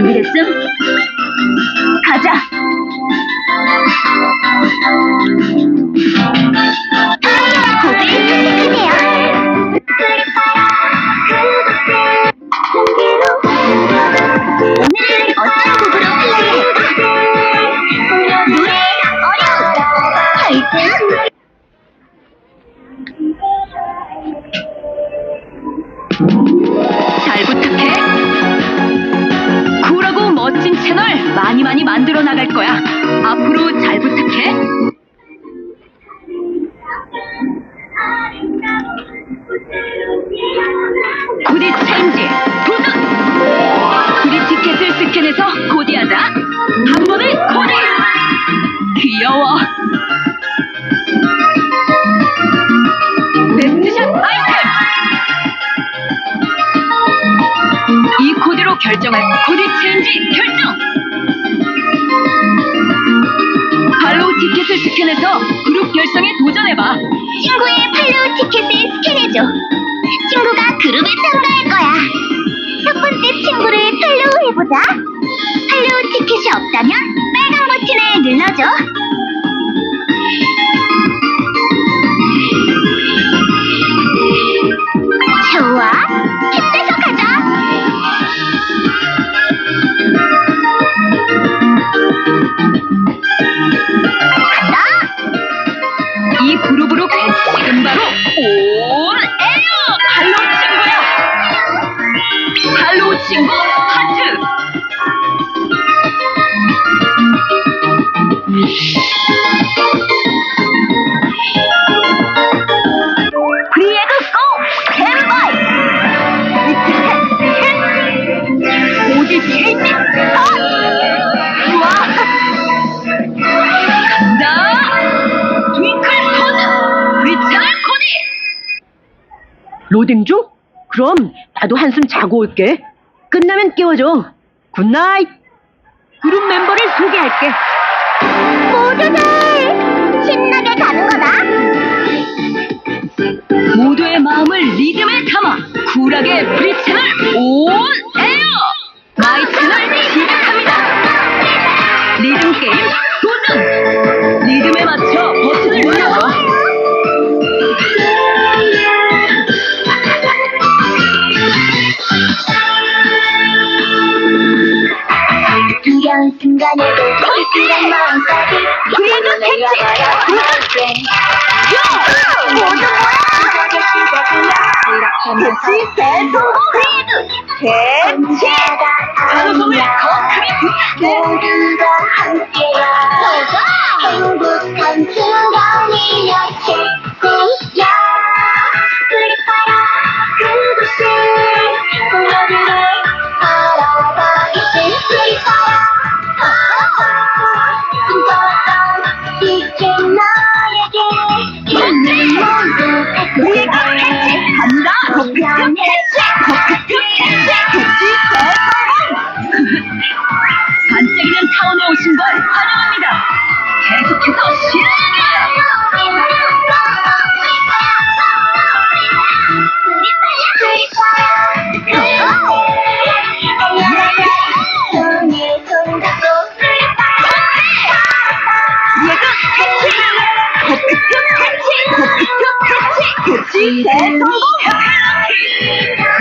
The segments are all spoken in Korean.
준비됐음? 가자! 귀여워. 베스트샷 아이템! 이 코디로 결정할 코디 체인지 결정! 발로우 티켓을 스캔해서 그룹 결성에 도전해봐. 친구의 팔로우 티켓을 스캔해줘. 친구가 그룹에 참가할 거야. 첫 번째 친구를 팔로우 해보자. 팔로우 티켓이 없다면 빨간 버튼을 눌러줘. 로딩 중? 그럼 나도 한숨 자고 올게. 끝나면 깨워줘. 굿나잇! 그룹 멤버를 소개할게. 모두들 신나게 가는 거다. 모두의 마음을 리듬에 담아 쿨하게 브리 채널 온 에어! 두려운 순간에도 불길한 마음까지 브리에그 택시! 모두 뭐야? 대치 대성공 대치 바로 손을 더 크게 부탁해. 모두 다 함께야 행복한 순간이야 최고야 캐치! 캐치 대성공! 해피라키!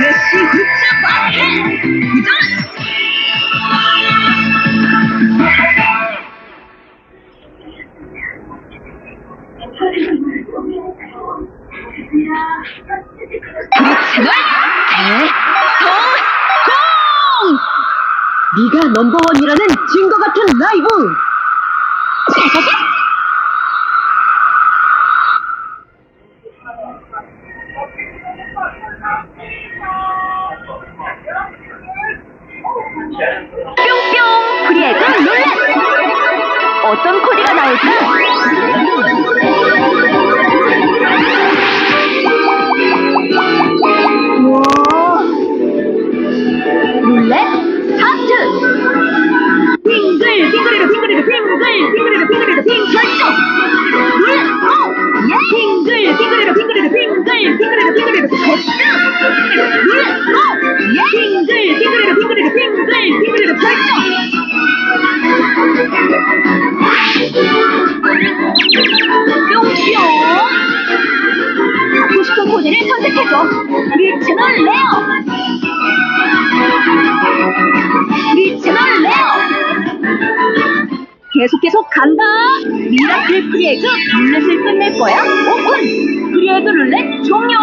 예시 굿즈 마켓! 채널 대성공! 네가 넘버원이라는 증거 같은 라이브. 짜자잔! 어떤 코디가 나올까? 우와 룰렛 스타트! 빙글 빙글이로 빙글이로 빙글 빙글이로 빙글이로 빙 결정. 빙글 빙글이로 빙글이로 빙글 빙글이로 빙글이로 고! 예! 빙글 빙글이로 빙글이로 빙글 계속 계속 간다! 미라클 프리에그 룰렛을 끝낼 거야? 오픈! 프리에그 룰렛 종료!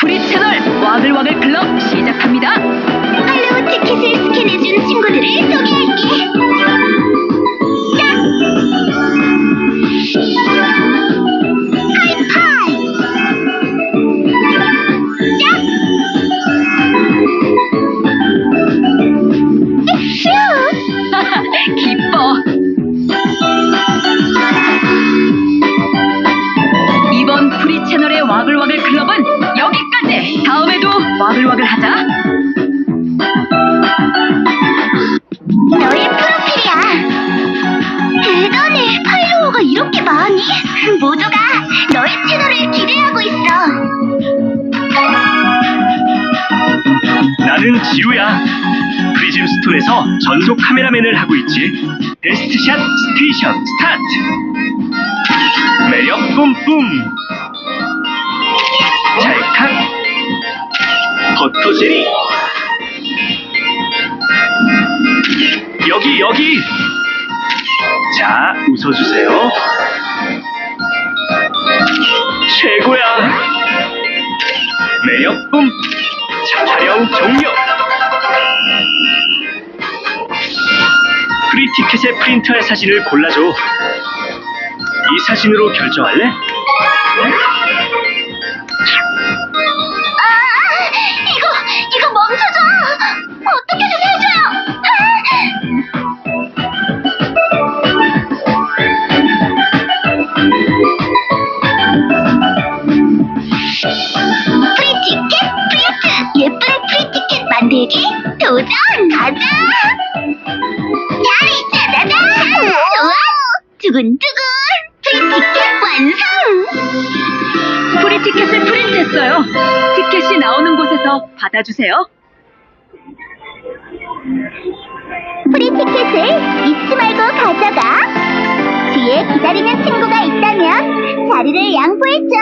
프리 채널 와글와글 클럽 시작합니다. 나는 지우야. 프리즘 스톤에서 전속 카메라맨을 하고 있지. 베스트샷 스테이션 스타트. 매력 뿜뿜. 찰칵. 버터 제리. 여기 여기. 자 웃어주세요. 최고야. 매력 뿜. 자, 촬영 종료. 프리 티켓의 프린터의 사진을 골라줘. 이 사진으로 결정할래? 두근두근! 프리티켓 완성! 프리 티켓을 프린트했어요. 티켓이 나오는 곳에서 받아주세요. 프리 티켓을 잊지 말고 가져가. 뒤에 기다리는 친구가 있다면 자리를 양보해줘.